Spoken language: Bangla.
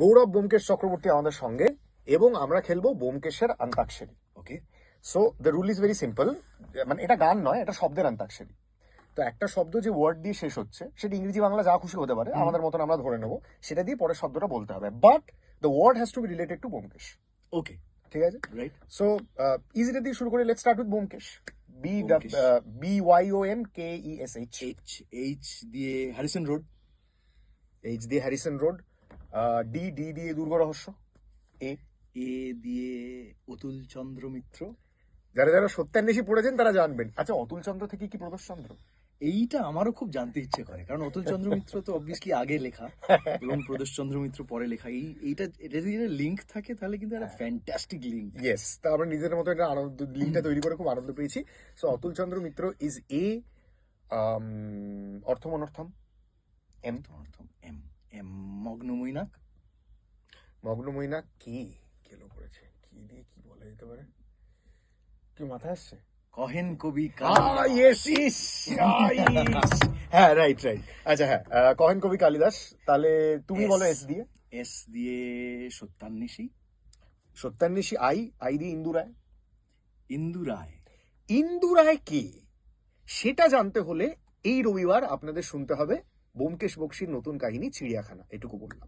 গৌরব বোমকেশ চক্রবর্তী আমাদের সঙ্গে এবং আমরা খেলব বোমকেশের Antakshari okay so the rule is very simple মানে এটা গান নয় এটা শব্দের অন্তাক্ষরী তো একটা শব্দ যে ওয়ার্ড দিয়ে শেষ হচ্ছে সেটা ইংরেজি বাংলা যা খুশি হতে পারে আমাদের মতন আমরা ধরে নেব। সেটা দিয়ে পরের শব্দটা বলতে হবে। But the word has to be related to Byomkesh okay ঠিক আছে? রাইট সো ইজিটা দিয়ে শুরু করে let start with Byomkesh B. B Y O M K E S H H H দিয়ে হ্যারিসন রোড এইচ দিয়ে হ্যারিসন রোড ডি ডি দিয়ে দুর্গ রহস্য? এ এ দিয়ে অতুল চন্দ্র মিত্র। যারা যারা সত্যান্বেষী পড়েছেন তারা জানবেন। আচ্ছা অতুল চন্দ্র থেকে কি প্রদোষ চন্দ্র? এইটা আমারও খুব জানতে ইচ্ছে করে কারণ অতুল চন্দ্র মিত্র তো অবভিয়াসলি আগে লেখা এবং প্রদোষ চন্দ্র মিত্র পরে লেখা। এই এইটা এটা যদি লিঙ্ক থাকে তাহলে কিন্তু একটা ফ্যান্টাস্টিক লিঙ্ক ইয়েস তা আমরা নিজেদের মতো একটা আনন্দ লিঙ্কটা তৈরি করে খুব আনন্দ পেয়েছি। So Atul Chandra Mitra is a um, Artham Anartham M M M Magnamainak মগ্নময়না কি? কেলো করেছে? কি দিয়ে কি বলা যেতে পারে? কি মাথায় আসছে? কহেন কবি হ্যাঁ রাইট রাইট আচ্ছা হ্যাঁ কহেন কবি কালিদাস তাহলে তুমি বলো এস দিয়ে। এস দিয়ে সত্যান্বেষী। সত্যান্বেষী আই আই দিয়ে ইন্দু রায়। ইন্দু রায়। ইন্দু রায় কে? সেটা জানতে হলে এই রবিবার আপনাদের শুনতে হবে বোমকেশ বক্সির নতুন কাহিনী চিড়িয়াখানা এটুকু বললাম।